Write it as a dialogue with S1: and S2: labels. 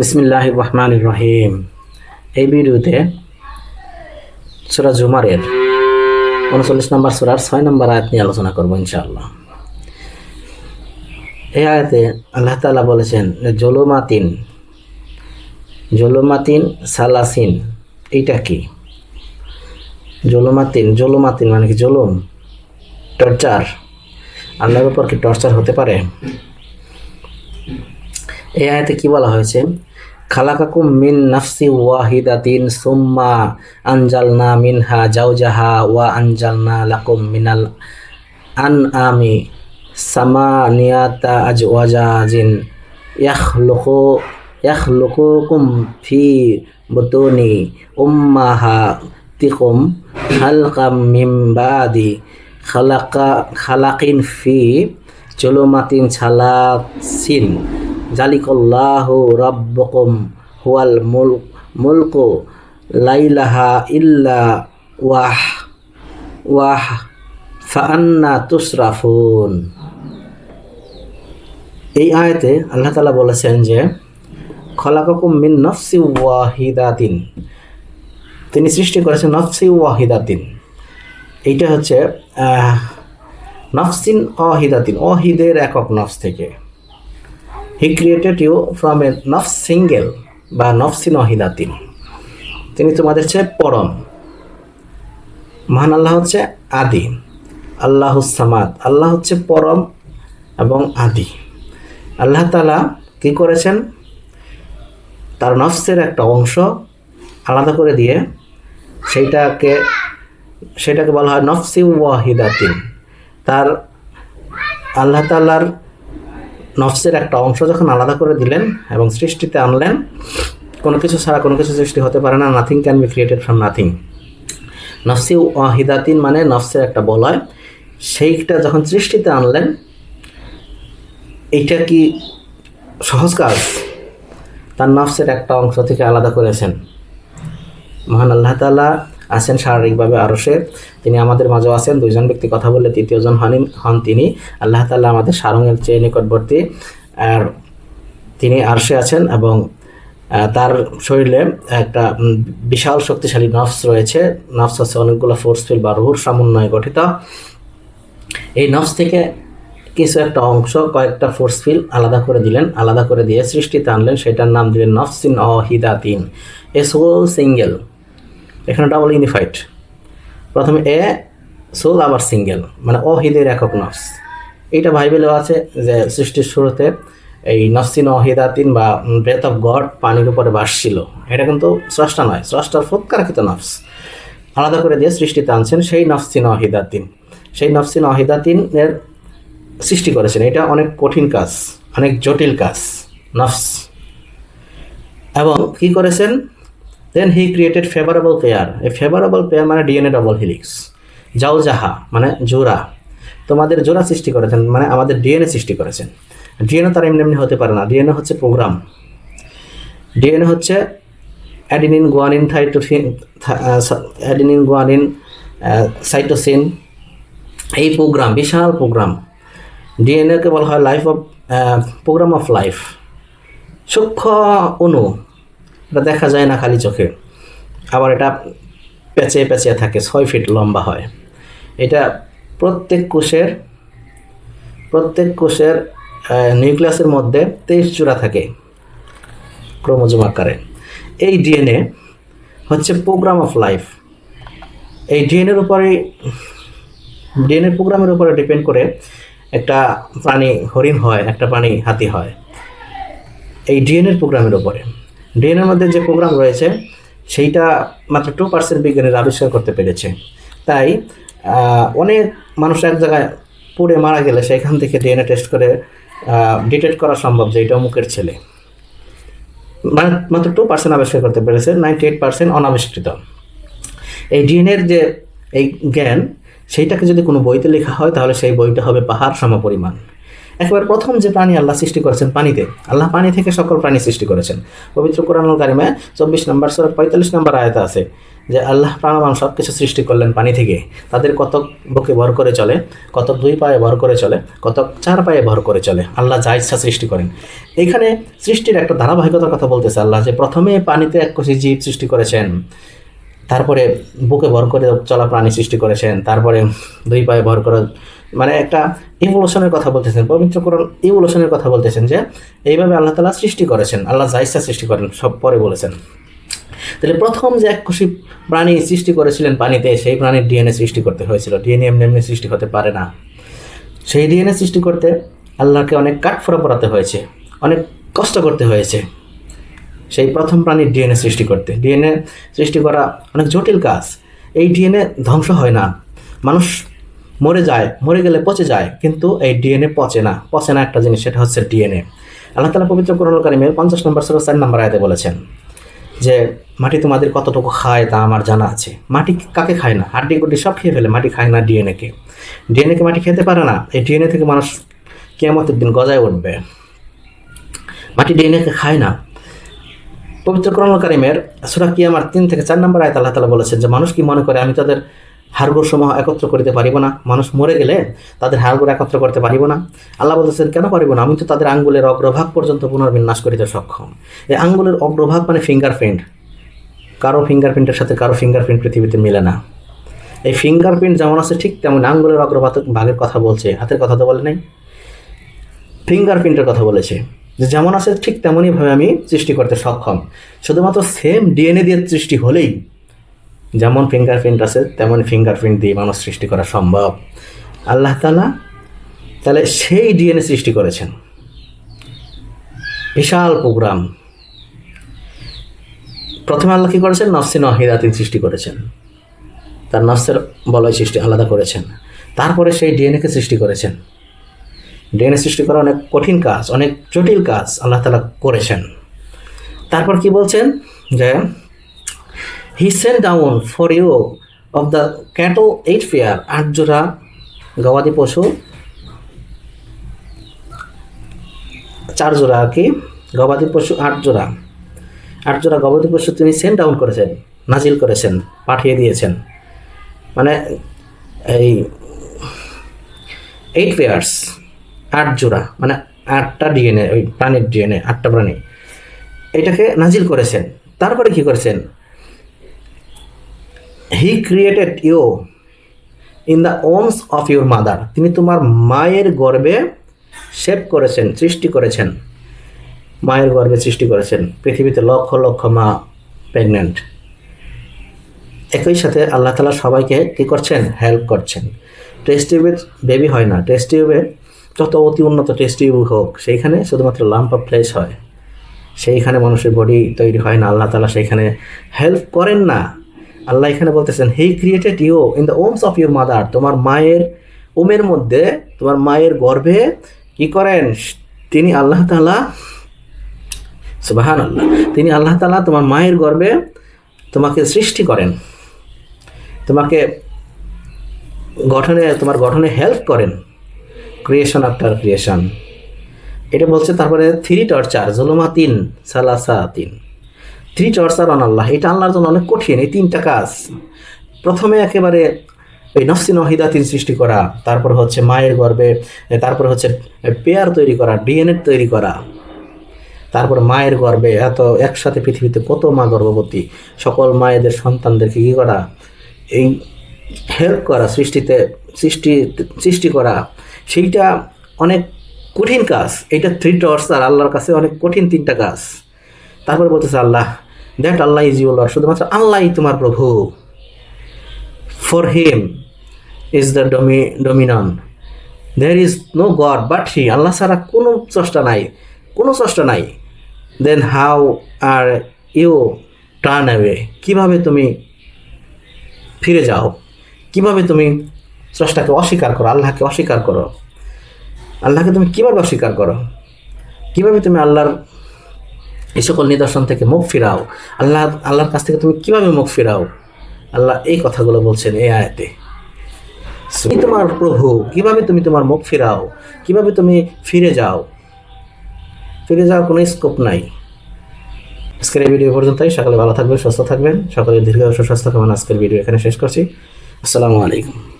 S1: বিসমিল্লাহ রহমান রহিম। এই ভিডিওতে সুরা জুমারের উনচল্লিশ নম্বর সুরার ছয় নম্বর আয়াত নিয়ে আলোচনা করব ইনশাআল্লাহ। এই আয়াতে আল্লাহ তাআলা বলেছেন জলুমাতিন জলুমাতিন সালাসিন, এইটা কি? জলুমাতিন জলুমাতিন মানে কি জলুম? টর্চার। আল্লাহর উপর কি টর্চার হতে পারে? এই আয়াতে কি বলা হয়েছে? khalaqakum min nafsi wahidatin summa anjalna minha jaujaha wa anjalna lakum minal an'ami sama niyata ajwajajin yakhluku yakhlukukum fi butuni ummahatikum halqam min ba'di khalaqa khalaqin fi julumatin salasin জালিকাল্লাহু রাব্বুকুম হুয়াল মুল, মুলকু লাইলাহা ইল্লা ওয়াহ ওয়াহ ফান্না তুসরাফুন। এই আয়াতে আল্লাহ তালা বলেছেন যে, খলাকাকুম মিন নফসি ওয়াহিদাতিন। তিনি সৃষ্টি করেছেন নফসি ওয়াহিদাতিন। এইটা হচ্ছে নফসিন অহিদাতিন, অহিদের একক নফস থেকে। He created you from a নফ single বা নফসিন অহিদাতিন তিনি তোমাদের চেয়ে পরম। মহান আল্লাহ হচ্ছে আদি। আল্লাহ সামাদ। আল্লাহ হচ্ছে পরম এবং আদি। আল্লাহ তালা কি করেছেন? তার নফসের একটা অংশ আলাদা করে দিয়ে সেইটাকে সেটাকে বলা হয় নফসি ওয়াহিদাতিন। তার আল্লাহ তাল্লার নফসের একটা অংশ যখন আলাদা করে দিলেন এবং সৃষ্টিতে আনলেন, কোনো কিছু ছাড়া কোনো কিছু সৃষ্টি হতে পারে না nothing can be created from nothing নফসি ওয়াহিদাতিন মানে নফসের একটা বলয়। সেইটা যখন সৃষ্টিতে আনলেন, এইটা কি সহজ কাজ? তার নফসের একটা অংশ থেকে আলাদা করেছেন। মহান আল্লাহ তাআলা আছেন শারীরিকভাবে আরশে তিনি আমাদের মাঝেও আছেন, দুইজন ব্যক্তি কথা বললে তৃতীয়জন হন হন তিনি। আল্লাহ তাআলা আমাদের সারঙের চেয়ে নিকটবর্তী। আর তিনি আরশে আছেন এবং তার শরীরে একটা বিশাল শক্তিশালী নফস রয়েছে। নফস হচ্ছে অনেকগুলো ফোর্সফিল বা রুহুর সমন্বয়ে গঠিত। এই নফস থেকে কিছু একটা অংশ, কয়েকটা ফোর্সফিল আলাদা করে দিলেন, আলাদা করে দিয়ে সৃষ্টিতে আনলেন। সেটার নাম দিলেন নফসিন অহিদাতিন। A soul single. Double unified প্রথমে এ, সোল, আবার সিঙ্গেল। মানে অহিদের একক নফস। এইটা বাইবেলেও আছে যে সৃষ্টির শুরুতে এই নফসিন অহিদাতিন বা ব্রেথ অফ গড পানির উপরে ভাসছিল এটা কিন্তু স্রষ্টা নয়, স্রষ্টার ফৎকারকিত নফস। আলাদা করে দিয়ে সৃষ্টিতে আনছেন সেই নফসিন অহিদাতিন সেই নফসিন অহিদাতিন এর সৃষ্টি করেছেন। এটা অনেক কঠিন কাজ, অনেক জটিল কাজ, নফস। এবং কি করেছেন? Then he created favourable pair এই ফেভারেবল পেয়ার মানে ডিএনএ ডবল হিলিক্স যাও মানে জোড়া। তোমাদের জোড়া সৃষ্টি করেছেন মানে আমাদের ডিএনএ সৃষ্টি করেছেন। ডিএনএ তার এমনি এমনি হতে পারে না। ডিএনএ হচ্ছে প্রোগ্রাম ডিএনএ হচ্ছে অ্যাডিনিন গুয়ানিন থাইটোসিন অ্যাডিনিন গুয়ানিন সাইটোসিন এই প্রোগ্রাম বিশাল প্রোগ্রাম ডিএনএকে বলা হয় life of program of life সূক্ষ্ম অণু এটা দেখা যায় না খালি চোখে। আবার এটা পেঁচে পেঁচে থাকে, ছয় ফিট লম্বা হয়। এটা প্রত্যেক কোষের প্রত্যেক কোষের নিউক্লিয়াসের মধ্যে তেইশ জোড়া থাকে ক্রোমোজোম আকারে। এই ডিএনএ হচ্ছে প্রোগ্রাম অফ লাইফ। এই ডিএনএর উপরে, ডিএনএ প্রোগ্রামের উপরে ডিপেন্ড করে একটা প্রাণী হরিণ হয়, একটা প্রাণী হাতি হয়। এই ডিএনএর প্রোগ্রামের উপরে। ডিএনএর মধ্যে যে প্রোগ্রাম রয়েছে, সেইটা মাত্র টু পার্সেন্ট বিজ্ঞানীরা আবিষ্কার করতে পেরেছে। তাই অনেক মানুষ এক জায়গায় পুড়ে মারা গেলে সেখান থেকে ডিএনএ টেস্ট করে ডিটেক্ট করা সম্ভব যে এটা অমুকের ছেলে। মানে মাত্র টু পার্সেন্ট আবিষ্কার করতে পেরেছে নাইনটি এইট পার্সেন্ট অনাবিষ্কৃত। এই ডিএনএর যে এই জ্ঞান, সেইটাকে যদি কোনো বইতে লেখা হয়, তাহলে সেই বইটা হবে পাহাড় সমপরিমাণ। একেবারে প্রথম যে প্রাণী আল্লাহ সৃষ্টি করেছেন পানিতে, আল্লাহ পানি থেকে সকল প্রাণী সৃষ্টি করেছেন। পবিত্র কোরআনুল কারিমে চব্বিশ নম্বর সর পঁয়তাল্লিশ নম্বর আয়তা আছে যে, আল্লাহ প্রাণবান সব কিছু সৃষ্টি করলেন পানি থেকে। তাদের কতক বুকে ভর করে চলে, কতক দুই পায়ে ভর করে চলে, কতক চার পায়ে ভর করে চলে, আল্লাহ যা ইচ্ছা সৃষ্টি করেন। এখানে সৃষ্টির একটা ধারাবাহিকতার কথা বলতেছে আল্লাহ যে, প্রথমে পানিতে এক কোষী জীব সৃষ্টি করেছেন, তারপরে বুকে ভর করে চলা প্রাণী সৃষ্টি করেছেন, তারপরে দুই পায়ে ভর করে মানে একটা ইভলিউশনের কথা বলতেছেন, পবিত্র কোরআন ইভলিউশনের কথা বলতেছেন যে, এইভাবে আল্লাহ তালা সৃষ্টি করেছেন, আল্লাহ ইচ্ছা সৃষ্টি করেন, সব পরে বলেছেন। তাহলে প্রথম যে এক খুশি প্রাণী সৃষ্টি করেছিলেন পানিতে, সেই প্রাণীর ডিএনএ সৃষ্টি করতে হয়েছিল। ডিএনএ এমনি এমনি সৃষ্টি হতে পারে না। সেই ডিএনএ সৃষ্টি করতে আল্লাহকে অনেক কাঠফোড়া পড়াতে হয়েছে, অনেক কষ্ট করতে হয়েছে। সেই প্রথম প্রাণীর ডিএনএ সৃষ্টি করতে। ডিএনএ সৃষ্টি করা অনেক জটিল কাজ। এই ডিএনএ ধ্বংস হয় না। মানুষ মরে যায়, মরে গেলে পচে যায়, কিন্তু এই ডিএনএ পচে না। পচে না একটা জিনিস, সেটা হচ্ছে ডিএনএ আল্লাহ তালা পবিত্র করুন কারিমের পঞ্চাশ নম্বর সরো চার নম্বর আয়তে বলেছেন যে, মাটি তোমাদের কতটুকু খায় তা আমার জানা আছে। মাটি কাকে খায় না? হাড্ডি গুড্ডি সব খেয়ে ফেলে, মাটি খায় না ডিএনএকে ডিএনএকে মাটি খেতে পারে না? এই ডিএনএ থেকে মানুষ কেমতের দিন গজায় উঠবে। মাটি ডিএনএকে খায় না। পবিত্র করণ কারিমের সুরা আমার তিন থেকে চার নম্বর আয়ত আল্লাহ তালা বলেছেন যে, মানুষ কি মনে করে, আমি তাদের হাড়গোড় সমূহ একত্র করিতে পারিব না। মানুষ মরে গেলে তাদের হাড়গোড় একত্র করতে পারিব না। আল্লাহ বলতেছেন, কেন পারিব না? আমি তো তাদের আঙ্গুলের অগ্রভাগ পর্যন্ত পুনর্বিন্যাস করিতে সক্ষম। এই আঙ্গুলের অগ্রভাগ মানে ফিঙ্গারপ্রিন্ট কারও ফিঙ্গারপ্রিন্টের সাথে কারও ফিঙ্গারপ্রিন্ট পৃথিবীতে মিলে না। এই ফিঙ্গারপ্রিন্ট যেমন আছে, ঠিক তেমন আঙ্গুলের অগ্রভাগ ভাগের কথা বলছে। হাতের কথা তো বলে নাই। ফিঙ্গারপ্রিন্টের কথা বলেছে। যে যেমন আছে, ঠিক তেমনইভাবে আমি সৃষ্টি করতে সক্ষম। শুধুমাত্র সেম ডিএনএ দিয়ে সৃষ্টি হলেই যেমন ফিঙ্গারপ্রিন্ট আছে, তেমন ফিঙ্গারপ্রিন্ট দিয়ে মানুষ সৃষ্টি করা সম্ভব। আল্লাহ তালা তাহলে সেই ডিএনএ সৃষ্টি করেছেন। বিশাল প্রোগ্রাম প্রথমে আল্লাহ কী করেছেন? নফসিন হিদাতিন সৃষ্টি করেছেন। তার নফসের বলয় সৃষ্টি আলাদা করেছেন। তারপরে সেই ডিএনএকে সৃষ্টি করেছেন। ডিএনএ সৃষ্টি করা অনেক কঠিন কাজ, অনেক জটিল কাজ আল্লাহ তালা করেছেন। তারপর কি বলছেন? যে he sent down for you of the cattle eight pair আট জোড়া গবাদি পশু, চার আর কি, গবাদি পশু আট জোড়া। আট জোড়া গবাদি পশু তিনি সেন্ড ডাউন করেছেন, নাজিল করেছেন, পাঠিয়ে দিয়েছেন। মানে এই এইট পেয়ার্স আট জোড়া মানে আটটা ডিএনএ ওই প্রাণীর ডিএনএ আটটা প্রাণী। এটাকে নাজিল করেছেন। তারপরে কি করেছেন? He created you in the wombs of your mother তিনি তোমার মায়ের গর্বে শেপ করেছেন, সৃষ্টি করেছেন। মায়ের গর্ভে সৃষ্টি করেছেন। পৃথিবীতে লক্ষ লক্ষ মা প্রেগনেন্ট একই সাথে আল্লাহ তালা সবাইকে কী করছেন? হেল্প করছেন। টেস্ট টিউবের বেবি হয় না। টেস্ট টিউবে যত অতি উন্নত টেস্ট টিউব হোক, সেইখানে শুধুমাত্র লাম্প অফ ফ্লেশ হয়। সেইখানে মানুষের বডি তৈরি হয় না। আল্লাহ তালা সেইখানে হেল্প করেন না। আল্লাহ এখানে বলতেছেন he created you in the wombs of your mother তোমার মায়ের ওমের মধ্যে, তোমার মায়ের গর্ভে কি করেন? তিনি আল্লাহ তালা সুবাহান আল্লাহ তিনি আল্লাহ তালা তোমার মায়ের গর্ভে তোমাকে সৃষ্টি করেন। তোমাকে গঠনে, তোমার গঠনে হেল্প করেন। ক্রিয়েশন আফটার ক্রিয়েশন এটা বলছে তারপরে থ্রি টর্চার জুলুমা তিন সালাসা তিন থ্রি টর্চার অন আল্লাহ এটা আল্লাহর জন্য অনেক কঠিন, এই তিনটা কাজ। প্রথমে একেবারে এই নফসি নহিদাতিন সৃষ্টি করা, তারপর হচ্ছে মায়ের গর্ভে তারপর হচ্ছে পেয়ার তৈরি করা, ডিএনএ তৈরি করা, তারপর মায়ের গর্ভে এত একসাথে পৃথিবীতে কত মা গর্ভবতী, সকল মায়েদের সন্তানদেরকে কী করা? এই হেল্প করা, সৃষ্টিতে, সৃষ্টি সৃষ্টি করা, সেইটা অনেক কঠিন কাজ। এটা থ্রি টর্চার আল্লাহর কাছে অনেক কঠিন তিনটা কাজ। তারপরে বলতেছে Allah that Allah is your lord শুধুমাত্র আল্লাহই তোমার প্রভু। For him is the ডমি dominion there is no god but he Allah ছাড়া কোনো চষ্টা নাই, কোনো চষ্টা নাই। Then how are you turn away কীভাবে তুমি ফিরে যাও? কীভাবে তুমি স্রষ্টাকে অস্বীকার করো? আল্লাহকে অস্বীকার করো। আল্লাহকে তুমি কীভাবে অস্বীকার করো? কীভাবে তুমি আল্লাহর এই সকল নিদর্শন থেকে মুখ ফিরাও। আল্লাহ, আল্লাহর কাছ থেকে তুমি কীভাবে মুখ ফিরাও? আল্লাহ এই কথাগুলো বলছেন এই আয়াতে। তুমি তোমার প্রভু, কীভাবে তুমি তোমার মুখ ফিরাও? কীভাবে তুমি ফিরে যাও? ফিরে যাওয়ার কোনো স্কোপ নাই। আজকের এই ভিডিও পর্যন্তই। সকালে ভালো থাকবেন, সুস্থ থাকবেন। সকলের দীর্ঘ সুস্বাস্থ্য কামনা আজকের ভিডিও এখানে শেষ করছি। আসসালামু আলাইকুম।